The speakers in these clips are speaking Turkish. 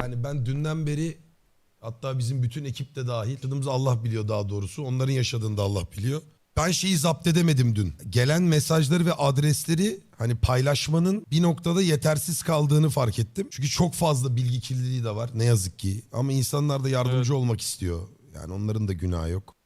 Yani ben dünden beri hatta bizim bütün ekip de dahil yaşadığımızı Allah biliyor daha doğrusu. Onların yaşadığını da Allah biliyor. Ben şeyi zapt edemedim dün. Gelen mesajları ve adresleri hani paylaşmanın bir noktada yetersiz kaldığını fark ettim. Çünkü çok fazla bilgi kirliliği de var ne yazık ki. Ama insanlar da yardımcı olmak istiyor. Yani onların da günahı yok.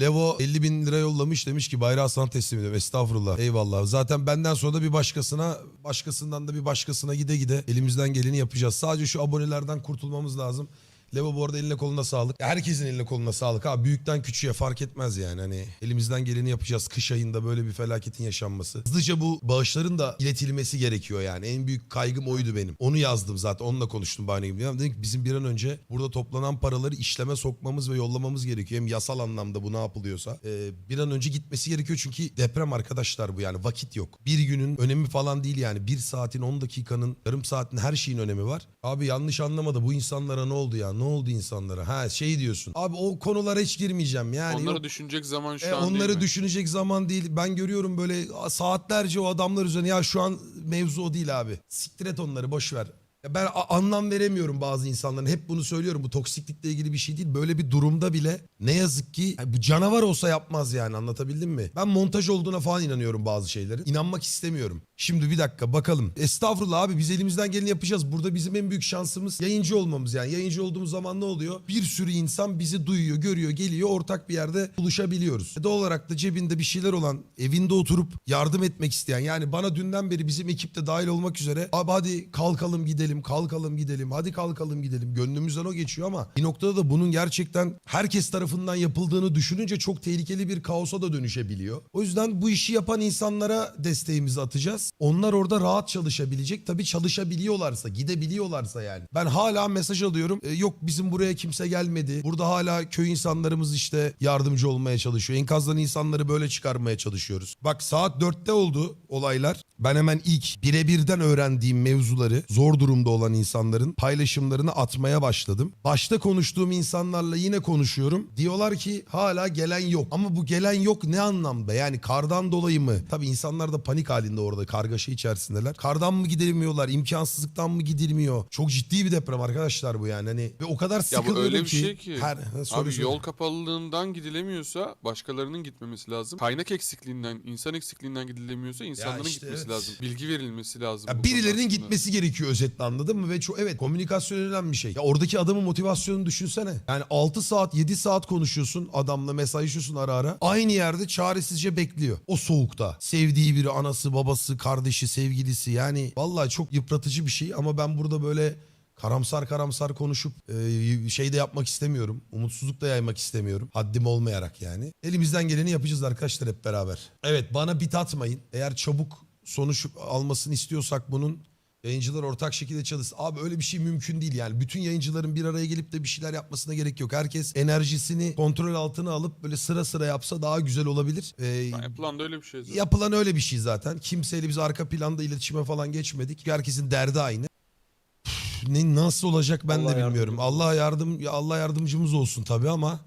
Levo 50 bin lira yollamış demiş ki bayrağı sana teslim ediyorum. Estağfurullah. Eyvallah. Zaten benden sonra da bir başkasına, başkasından da bir başkasına gide gide elimizden geleni yapacağız. Sadece şu abonelerden kurtulmamız lazım. Levo bu arada eline koluna sağlık. Herkesin eline koluna sağlık ha. Büyükten küçüğe fark etmez yani. Hani elimizden geleni yapacağız. Kış ayında böyle bir felaketin yaşanması. Hızlıca bu bağışların da iletilmesi gerekiyor yani. En büyük kaygım oydu benim. Onu yazdım zaten. Onunla konuştum bahane gibi. Dedim ki bizim bir an önce burada toplanan paraları işleme sokmamız ve yollamamız gerekiyor. Hem yasal anlamda bu ne yapılıyorsa. Ee, bir an önce gitmesi gerekiyor çünkü deprem arkadaşlar bu yani. Vakit yok. Bir günün önemi falan değil yani. Bir saatin, 10 dakikanın, yarım saatin her şeyin önemi var. Abi yanlış anlamadı. Bu insanlara ne oldu ya? Ne oldu insanlara? Ha şey diyorsun. Abi o konulara hiç girmeyeceğim yani. Onları yok. düşünecek zaman şu E, an değil onları mi? düşünecek zaman değil. Ben görüyorum böyle saatlerce o adamlar üzerine ya şu an mevzu o değil abi. Siktir et onları boş ver. Ya ben anlam veremiyorum bazı insanların. Hep bunu söylüyorum. Bu toksiklikle ilgili bir şey değil. Böyle bir durumda bile ne yazık ki yani bu canavar olsa yapmaz yani anlatabildim mi? Ben montaj olduğuna falan inanıyorum bazı şeylerin. İnanmak istemiyorum. Şimdi bir dakika bakalım. Estağfurullah abi biz elimizden geleni yapacağız. Burada bizim en büyük şansımız yayıncı olmamız yani. Yayıncı olduğumuz zaman ne oluyor? Bir sürü insan bizi duyuyor, görüyor, geliyor. Ortak bir yerde buluşabiliyoruz. E, Doğal olarak da cebinde bir şeyler olan, evinde oturup yardım etmek isteyen. Yani bana dünden beri bizim ekipte dahil olmak üzere abi hadi kalkalım gidelim, kalkalım gidelim, hadi kalkalım gidelim. Gönlümüzden o geçiyor ama bir noktada da bunun gerçekten herkes tarafından yapıldığını düşününce çok tehlikeli bir kaosa da dönüşebiliyor. O yüzden bu işi yapan insanlara desteğimizi atacağız. Onlar orada rahat çalışabilecek. Tabii çalışabiliyorlarsa, gidebiliyorlarsa yani. Ben hala mesaj alıyorum. E, yok bizim buraya kimse gelmedi. Burada hala köy insanlarımız işte yardımcı olmaya çalışıyor. Enkazdan insanları böyle çıkarmaya çalışıyoruz. Bak saat dörtte oldu olaylar. Ben hemen ilk birebirden öğrendiğim mevzuları zor durumda olan insanların paylaşımlarını atmaya başladım. Başta konuştuğum insanlarla yine konuşuyorum. Diyorlar ki hala gelen yok. Ama bu gelen yok ne anlamda? Yani kardan dolayı mı? Tabii insanlar da panik halinde orada kargaşa içerisindeler. Kardan mı gidilmiyorlar? İmkansızlıktan mı gidilmiyor? Çok ciddi bir deprem arkadaşlar bu yani. Hani ve o kadar Ya sıkılıyorum bu öyle bir ki. şey ki. Her, Ha, söyle, Abi söyle. yol kapalılığından gidilemiyorsa başkalarının gitmemesi lazım. Kaynak eksikliğinden, insan eksikliğinden gidilemiyorsa insanların işte gitmesi evet. lazım. Bilgi verilmesi lazım. Ya birilerinin aslında. gitmesi gerekiyor özetle anladın mı? Ve çok evet komünikasyon önemli bir şey. Ya oradaki adamın motivasyonunu düşünsene. Yani 6 saat 7 saat konuşuyorsun adamla mesajlaşıyorsun ara ara. Aynı yerde çaresizce bekliyor. O soğukta. Sevdiği biri anası babası kardeşi sevgilisi yani vallahi çok yıpratıcı bir şey ama ben burada böyle karamsar karamsar konuşup e, şey de yapmak istemiyorum. Umutsuzluk da yaymak istemiyorum. Haddim olmayarak yani. Elimizden geleni yapacağız arkadaşlar hep beraber. Evet bana bit atmayın. Eğer çabuk sonuç almasını istiyorsak bunun yayıncılar ortak şekilde çalışsın. Abi öyle bir şey mümkün değil yani. Bütün yayıncıların bir araya gelip de bir şeyler yapmasına gerek yok. Herkes enerjisini kontrol altına alıp böyle sıra sıra yapsa daha güzel olabilir. Ee, Ya Yapılan da öyle bir şey zaten. Yapılan öyle bir şey zaten. Kimseyle biz arka planda iletişime falan geçmedik. Herkesin derdi aynı. Üf, Ne nasıl olacak ben Allah de bilmiyorum. Allah yardım ya Allah yardımcımız olsun tabii ama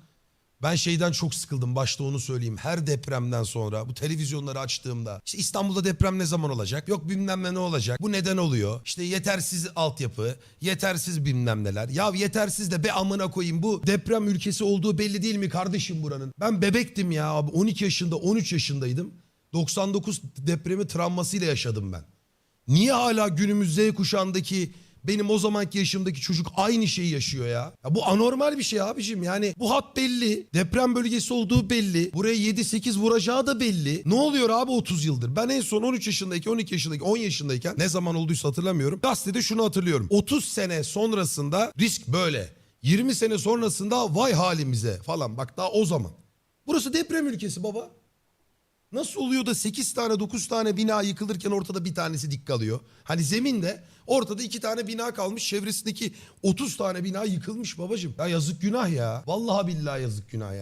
ben şeyden çok sıkıldım. Başta onu söyleyeyim. Her depremden sonra bu televizyonları açtığımda işte İstanbul'da deprem ne zaman olacak? Yok bilmem ne olacak? Bu neden oluyor? İşte yetersiz altyapı, yetersiz bilmem neler. Ya yetersiz de be amına koyayım bu deprem ülkesi olduğu belli değil mi kardeşim buranın? Ben bebektim ya abi 12 yaşında 13 yaşındaydım. 99 depremi travmasıyla yaşadım ben. Niye hala günümüz Z kuşağındaki benim o zamanki yaşımdaki çocuk aynı şeyi yaşıyor ya? ya? Bu anormal bir şey abicim yani bu hat belli. Deprem bölgesi olduğu belli. Buraya 7-8 vuracağı da belli. Ne oluyor abi 30 yıldır? Ben en son 13 yaşındayken 12 yaşındayken 10 yaşındayken ne zaman olduysa hatırlamıyorum. Gazetede şunu hatırlıyorum. 30 sene sonrasında risk böyle. 20 sene sonrasında vay halimize falan bak daha o zaman. Burası deprem ülkesi baba. Nasıl oluyor da 8 tane 9 tane bina yıkılırken ortada bir tanesi dik kalıyor? Hani zeminde ortada 2 tane bina kalmış çevresindeki 30 tane bina yıkılmış babacım. Ya yazık günah ya. Vallahi billahi yazık günah yani.